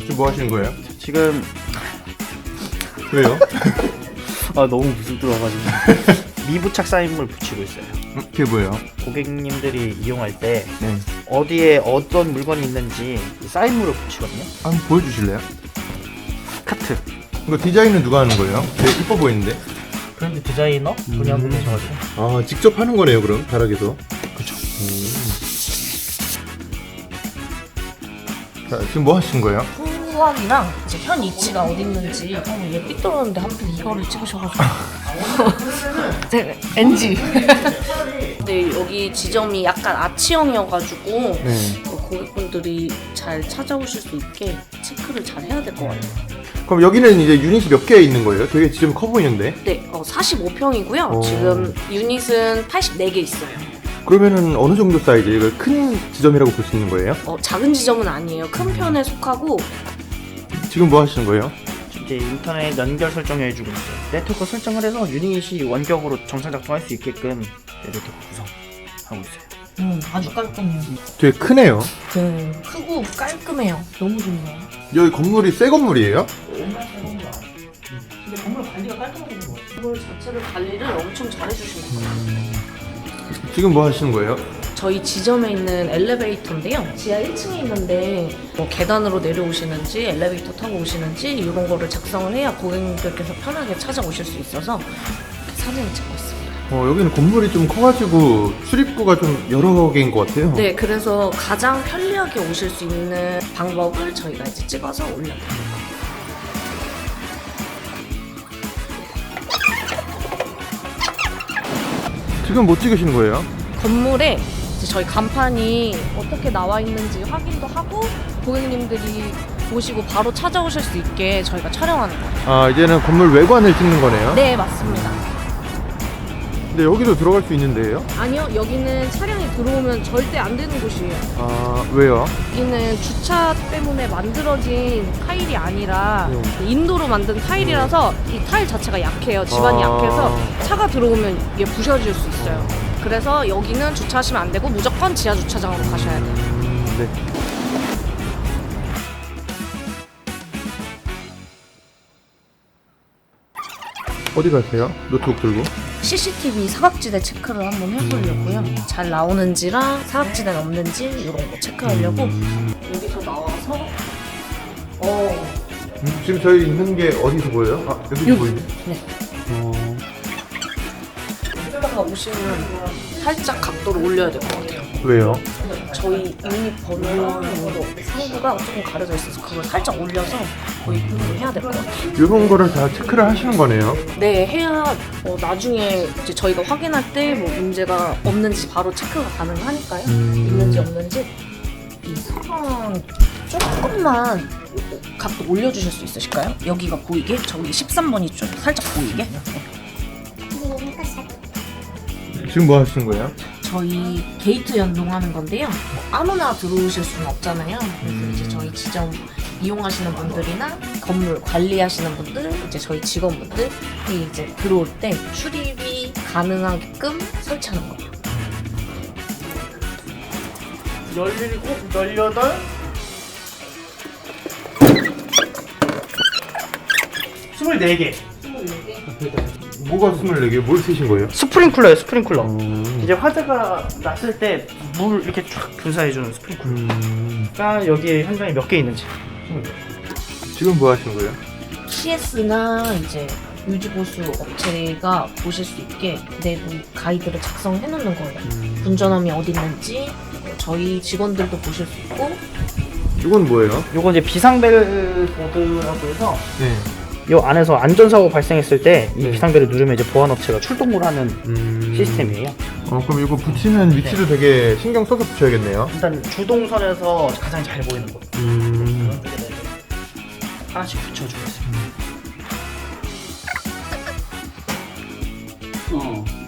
지금 뭐 하시는 거예요? 지금 왜요? 아 너무 부스들어가지고 미부착 사인물 붙이고 있어요. 음, 그게 뭐예요? 고객님들이 이용할 때 네. 어디에 어떤 물건이 있는지 이 사인물을 붙이거든요. 한번 보여주실래요? 카트. 이거 디자인은 누가 하는 거예요? 되게 이뻐 보이는데? 브랜드 디자이너 분이 한분 계셔가지고 아 직접 하는 거네요 그럼 다락에서 그쵸. 자 지금 뭐 하시는 거예요? 후학이랑 이제 현 위치가 어디 있는지 어, 얘 삐뚤었는데 하필 이거를 찍으셔가지고. 제가 NG 근데 여기 지점이 약간 아치형이어가지고 네. 그 고객분들이 잘 찾아오실 수 있게 체크를 잘 해야 될 것 같아요. 그럼 여기는 이제 유닛이 몇 개 있는 거예요? 되게 지금 커 보이는데? 네, 어, 45평이고요. 오. 지금 유닛은 84개 있어요 그러면은 어느 정도 사이즈? 이거 큰 지점이라고 볼 수 있는 거예요? 어, 작은 지점은 아니에요 큰 편에 속하고 지금 뭐 하시는 거예요? 이제 인터넷 연결 설정을 해주고 있어요. 네트워크 설정을 해서 유닛이 원격으로 정상 작동할 수 있게끔 네트워크 구성하고 있어요. 음, 아주 깔끔해요 되게 크네요 네, 크고 깔끔해요 너무 좋네요 여기 건물이 새 건물이에요? 근데 건물 관리가 깔끔하게 된것 같아요. 건물 자체를 관리를 엄청 잘해주신 것 같아요. 지금 뭐 하시는 거예요? 저희 지점에 있는 엘리베이터인데요. 지하 1층에 있는데 뭐 계단으로 내려오시는지 엘리베이터 타고 오시는지 이런 거를 작성을 해야 고객님들께서 편하게 찾아오실 수 있어서 사진을 찍고 있습니다. 어, 여기는 건물이 좀 커가지고 출입구가 좀 여러 개인 것 같아요 네, 그래서 가장 편리하게 오실 수 있는 방법을 저희가 이제 찍어서 올려드립니다. 지금 뭐 찍으시는 거예요? 건물에 이제 저희 간판이 어떻게 나와 있는지 확인도 하고 고객님들이 보시고 바로 찾아오실 수 있게 저희가 촬영하는 거예요. 아 이제는 건물 외관을 찍는 거네요? 네, 맞습니다. 근데 여기도 들어갈 수 있는데요? 아니요, 여기는 차량이 들어오면 절대 안 되는 곳이에요. 아 왜요? 여기는 주차 때문에 만들어진 타일이 아니라 네. 인도로 만든 타일이라서 이 타일 자체가 약해요. 지반이 아. 약해서 차가 들어오면 이게 부셔질 수 있어요. 그래서 여기는 주차하시면 안 되고 무조건 지하 주차장으로 가셔야 돼요. 음, 네. 어디 가세요? 노트북 들고? CCTV 사각지대 체크를 한번 해보려고요. 잘 나오는지랑 사각지대는 없는지 이런 거 체크하려고 여기서 나와서 어 음, 지금 저희 있는 게 어디서 보여요? 아 여기 여기. 보이네. 네. 어, 여기다가 오시면 살짝 각도를 올려야 될 것 같아요. 왜요? 저희 번호로 상부가 조금 가려져 있어서 그걸 살짝 올려서 거의 구분을 해야 될 것 같아요. 이런 거를 다 체크를 하시는 거네요. 네, 해야 어, 나중에 이제 저희가 확인할 때 뭐 문제가 없는지 바로 체크가 가능하니까요. 음. 있는지 없는지 이 사방 조금만 각도 올려주실 수 있으실까요? 여기가 보이게 저기 13번이 좀 살짝 보이게. 네. 지금 뭐 하시는 거예요? 저희 게이트 연동하는 건데요. 뭐 아무나 들어오실 수는 없잖아요. 그래서 음. 이제 저희 지점 이용하시는 분들이나 건물 관리하시는 분들, 이제 저희 직원분들이 이제 들어올 때 출입이 가능하게끔 설치하는 거예요. 17, 18 24개 뭐가 24개? 뭘 쓰신 거예요? 스프링쿨러예요 스프링쿨러 음. 이제 화재가 났을 때 물 이렇게 쫙 분사해주는 스프링쿨러가 음. 여기에 현장에 몇 개 있는지 지금 뭐 하시는 거예요? CS나 이제 유지보수 업체가 보실 수 있게 내부 가이드를 작성해 놓는 거예요. 운전함이 어디 있는지 저희 직원들도 보실 수 있고 이건 뭐예요? 요거 이제 비상벨 보드라고 해서 네. 요 안에서 안전사고 발생했을 때 이 네. 비상벨을 누르면 이제 보안업체가 출동을 하는 음. 시스템이에요 어 그럼 이거 붙이는 위치를 되게 신경 써서 붙여야겠네요. 일단 주동선에서 가장 잘 보이는 곳 음. 그런 하나씩 붙여주겠습니다 어.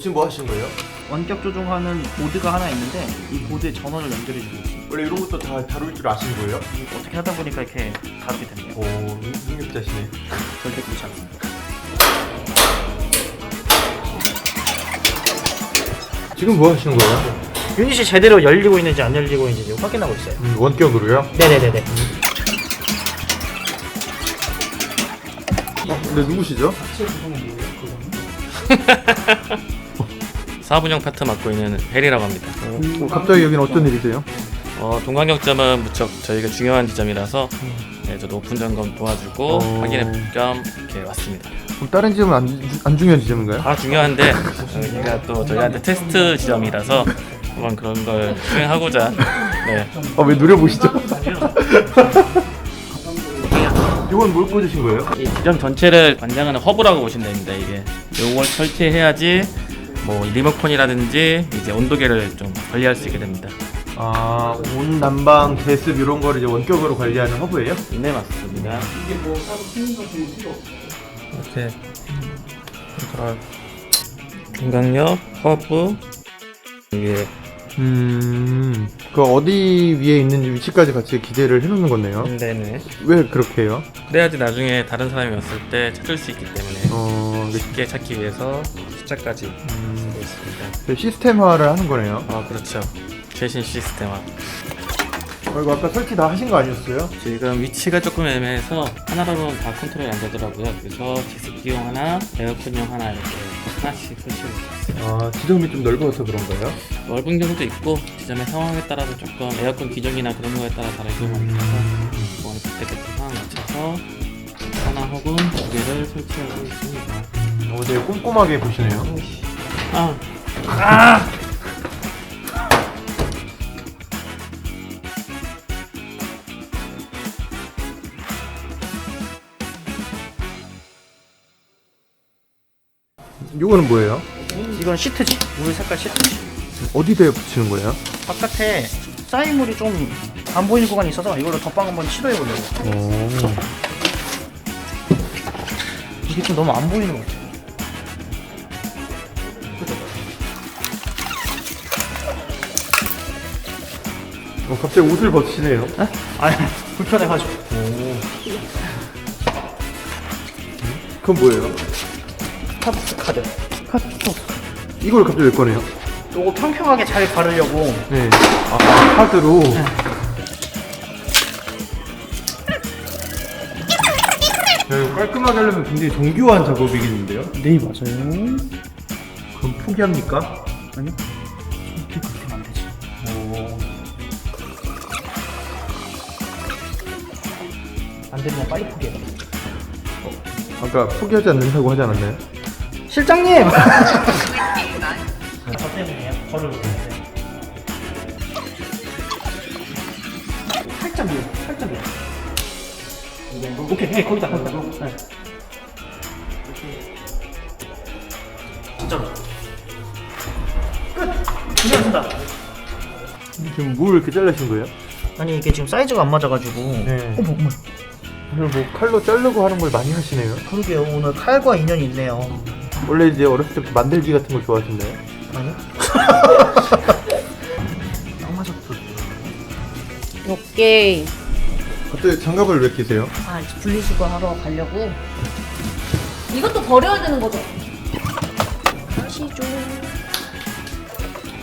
지금 뭐 하시는 거예요? 원격 조종하는 보드가 하나 있는데 이 보드에 전원을 연결해 주고 있어요. 원래 이런 것도 다 다룰 줄 아시는 거예요? 어떻게 하다 보니까 이렇게 다루게 됐네요. 오, 능력자시네. 절대 그렇지 않습니다. 지금 뭐 하시는 거예요? 유닛이 제대로 열리고 있는지 안 열리고 있는지 지금 확인하고 있어요. 음, 원격으로요? 네네네네. 어, 근데 누구시죠? 사업운영 파트 맡고 있는 헬이라고 합니다. 어, 갑자기 여긴 어떤 일이세요? 어, 동강역점은 무척 저희가 중요한 지점이라서 네, 저도 오픈 점검 도와주고 어. 확인해 겸 이렇게 왔습니다. 그럼 다른 지점은 안, 주- 안 중요한 지점인가요? 다 중요한데 여기가 또 저희한테 테스트 지점이라서 한번 그런 걸 수행하고자 네, 아, 왜 노려보시죠? 이건 뭘 꽂으신 거예요? 이 지점 전체를 관장하는 허브라고 보시면 됩니다. 이게 요걸 설치해야지 뭐 리모컨이라든지 이제 온도계를 좀 관리할 수 있게 됩니다. 아, 온 난방, 제습 이런 거를 이제 원격으로 관리하는 허브예요? 네 맞습니다. 이렇게 들어 중강력 허브 이게 음, 그 어디 위에 있는지 위치까지 같이 기대를 해놓는 거네요. 네네. 왜 그렇게 해요? 그래야지 나중에 다른 사람이 왔을 때 찾을 수 있기 때문에 어, 네. 쉽게 찾기 위해서 숫자까지 음, 시스템화를 하는 거네요. 아 그렇죠. 최신 시스템화. 어, 이거 아까 설치 다 하신 거 아니었어요? 지금 위치가 조금 애매해서 하나로는 다 컨트롤이 안 되더라고요. 그래서 제습기용 하나, 에어컨용 하나 이렇게 하나씩 설치를 했어요. 아, 지점이 좀 넓어서 그런가요? 넓은 경우도 있고 지점의 상황에 따라서 조금 에어컨 기종이나 그런 거에 따라 다른 경우가 음. 있어서 이번에 그때 그때 상황 맞춰서 하나 혹은 두 개를 설치하고 있습니다. 어, 되게 꼼꼼하게 보시네요. 아, 이거는 뭐예요? 이건 시트지. 물 색깔 시트지. 어디다 붙이는 거예요? 바깥에 쌓인물이 좀 안 보이는 구간이 있어서 이걸로 덧방 한번 시도해 보려고. 오. 이게 좀 너무 안 보이는 것 같아. 어, 갑자기 옷을 벗으시네요. 아니 불편해가지고. 그건 뭐예요? 스타벅스 카드. 이걸 갑자기 왜 꺼내요? 요거 평평하게 잘 바르려고 네. 아, 카드로. 야, 이거 깔끔하게 하려면 굉장히 정교한 작업이겠는데요? 네 맞아요. 그럼 포기합니까? 아니요. 안 되면 빨리 포기해. 아까 포기하지 않는다고 하지 않았나요? 실장님. 저 때문에요. 저를 보는데. 살짝 밀어. 살짝 밀어. 오케이, 네, 거기다, 거기다. 네. 진짜로. 끝. 괜찮습니다. 지금 뭘 이렇게 잘라신 거예요? 아니 이게 지금 사이즈가 안 맞아가지고. 네. 어머 어머. 오늘 뭐 칼로 자르고 하는 걸 많이 하시네요. 그러게요. 오늘 칼과 인연이 있네요. 원래 이제 어렸을 때부터 만들기 같은 걸 좋아하신다요? 아니요? 딱 맞았어. 요게 갑자기 장갑을 왜 끼세요? 아 이제 분리수거 하러 가려고 이것도 버려야 되는 거죠? 아시죠?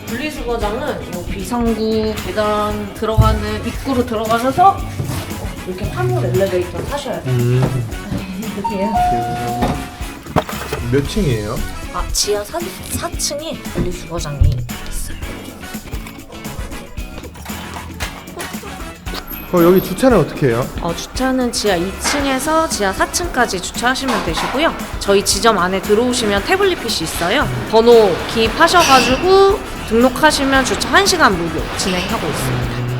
분리수거장은 요 비상구 계단 들어가는 입구로 들어가셔서 어, 이렇게 화물 엘리베이터 타셔야 돼요. 음. 이렇게. 몇 층이에요? 아 지하 4, 4층에 분리수거장이 있어요. 어, 여기 주차는 어떻게 해요? 어, 주차는 지하 2층에서 지하 4층까지 주차하시면 되시고요. 저희 지점 안에 들어오시면 태블릿 PC 있어요. 번호 기입하셔가지고 등록하시면 주차 1시간 무료 진행하고 있습니다.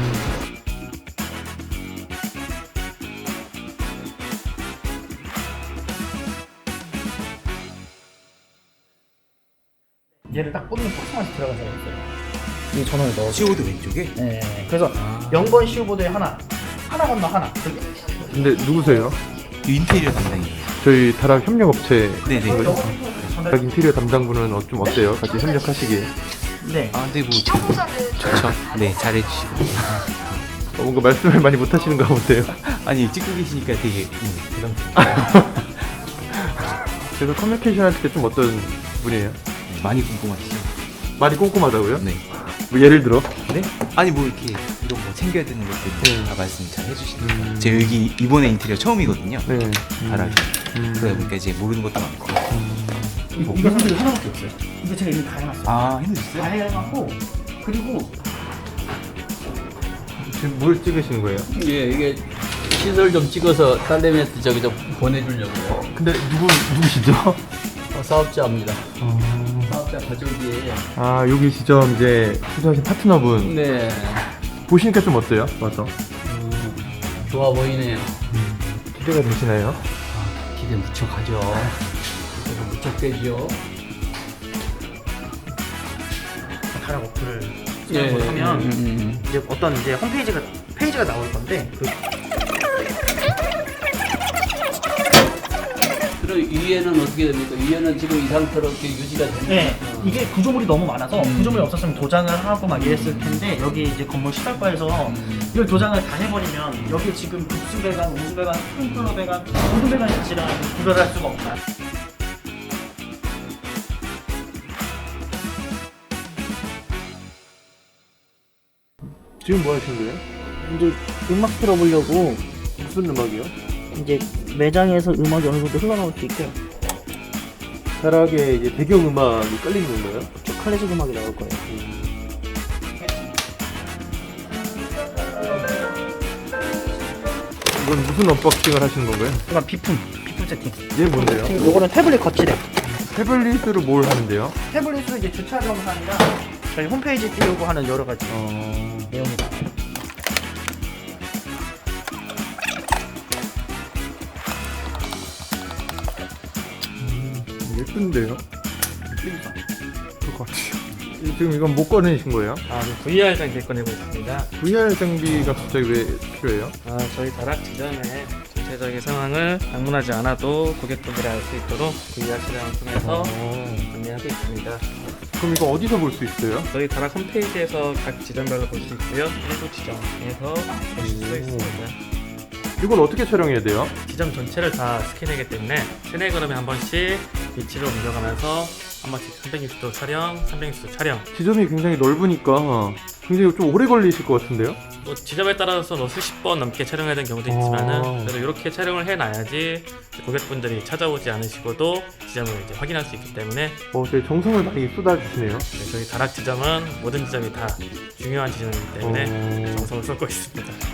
얘를 딱 꽂는 박스만 들어가서 있어요. 이 전원을 넣어. 시오드 왼쪽에? 네. 그래서 0번 시우보드에 하나, 하나 건너 하나. 근데 누구세요? 인테리어 담당이에요. 저희 다락 협력업체 네네. 전원 전달. 인테리어 담당분은 어- 좀 어때요? 같이 협력하시기에 네. 아, 근데 뭐 좋죠. 네, 잘해주시고. 어, 뭔가 말씀을 많이 못 하시는가 본데요. 아니 찍고 계시니까 되게 음, 부담스러워. 그래서 커뮤니케이션 할 때 좀 어떤 분이에요? 많이 궁금하시죠? 많이 꼼꼼하다고요? 네. 뭐 예를 들어? 네? 아니 뭐 이렇게 이런 뭐 챙겨야 되는 것들 네. 다 말씀 잘 해주시네요. 음. 제가 여기 이번에 인테리어 처음이거든요. 네. 바라기. 음. 그러다 보니까 이제 모르는 것도 많고. 이거 이거 사실 하나밖에 없어요. 이거 제가 이미 다 해놨어요. 아 힘드셨어요? 다 해놨고 그리고 지금 뭘 찍으시는 거예요? 예, 이게 시설 좀 찍어서 딸내미한테 저기 좀 보내주려고요. 근데 누구 누구시죠? 어, 사업자입니다. 사업자 가족이에요. 아 여기 지점 이제 투자하신 파트너분 네, 보시니까 좀 어때요? 와서 좋아 보이네요. 기대가 되시나요? 기대 무척 하죠. 기대가 무척 되죠. 다락 어플을 예, 사용을 하면 음, 음, 이제 어떤 이제 홈페이지가 페이지가 나올 건데 그 그럼 위에는 어떻게 됩니까? 위에는 지금 이 상태로 이렇게 유지가 되는 네, 이게 구조물이 너무 많아서 음. 구조물이 없었으면 도장을 하고 막 이랬을 텐데 여기 이제 건물 시설과에서 이걸 도장을 다 해버리면 여기 지금 급수배관, 우수 배관, 스프링클러 배관, 모든 배관 자체랑 구별할 수가 없다. 지금 뭐 하시는 거예요? 이제 음악 틀어보려고 무슨 음악이요? 이제 매장에서 음악이 어느 정도 흘러나올 수 있게 타락에 이제 배경 음악이 깔리는 건가요? 쭉 클래식 음악이 나올 거예요. 이건 무슨 언박싱을 하시는 건가요? 이건 비품, 비품 세팅. 얘 뭔데요? 요거는 태블릿 거치대. 태블릿으로 뭘 하는데요? 태블릿으로 이제 주차 정산이랑 저희 홈페이지 띄우고 하는 여러 가지 내 예쁜데요? 그것 같아요. 지금 이건 못 꺼내신 거예요? 아, 그 VR 장비 꺼내고 있습니다. VR 장비가 갑자기 왜 필요해요? 아, 저희 다락 지점의 전체적인 상황을 방문하지 않아도 고객분들이 알 수 있도록 VR 촬영을 통해서 안내하고 있습니다. 그럼 이거 어디서 볼 수 있어요? 저희 다락 홈페이지에서 각 지점별로 볼 수 있고요. 일부 지점에서 보실 수 있습니다. 이걸 어떻게 촬영해야 돼요? 지점 전체를 다 스캔하기 때문에 세네 걸음에 한 번씩 위치를 옮겨가면서 한 번씩 360도 촬영, 360도 촬영. 지점이 굉장히 넓으니까 굉장히 좀 오래 걸리실 것 같은데요? 뭐 지점에 따라서 뭐 수십 번 넘게 촬영해야 되는 경우도 있지만은 어. 그래도 이렇게 촬영을 해놔야지 고객분들이 찾아오지 않으시고도 지점을 이제 확인할 수 있기 때문에 어, 되게 정성을 많이 쏟아주시네요. 네, 저희 다락 지점은 모든 지점이 다 중요한 지점이기 때문에 어... 정성을 쏟고 있습니다.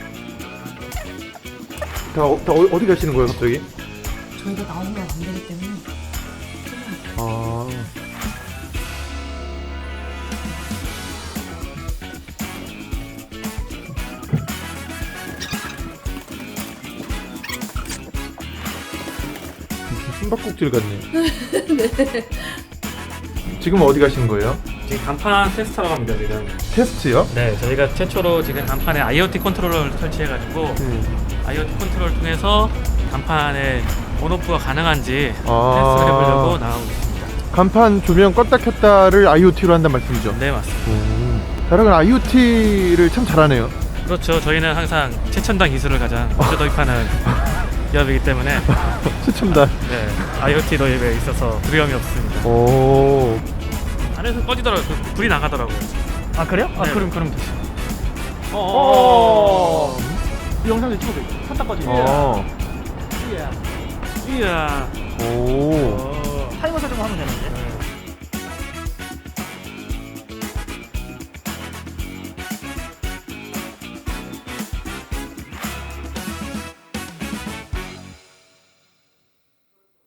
다, 어, 다 어, 디 가시는 거예요, 갑자기? 저희가 나오면 안 되기 때문에 아. 숨바꼭질 같네. 지금 어디 가시는 거예요? 지금 간판 테스트하러 갑니다 지금. 테스트요? 네, 저희가 최초로 지금 간판에 IoT 컨트롤러를 설치해가지고 음. IoT 컨트롤을 통해서 간판에 온오프가 가능한지 아. 테스트를 해보려고 나가고 있습니다. 간판 조명 껐다 켰다를 IoT로 한단 말씀이죠? 네, 맞습니다. 다락은 IoT를 참 잘하네요. 그렇죠. 저희는 항상 최첨단 기술을 가장 먼저 도입하는 기업이기 때문에 최첨단. 네, IoT 도입에 있어서 두려움이 없습니다. 오. 안에서 꺼지더라고요. 그 불이 나가더라고요. 아 그래요? 아 네. 그럼 그럼 되죠. 어. 이 영상을 찍어도 켰다까지. 어. 이야. 오. 어. 타이머 설정을 하면 되는데.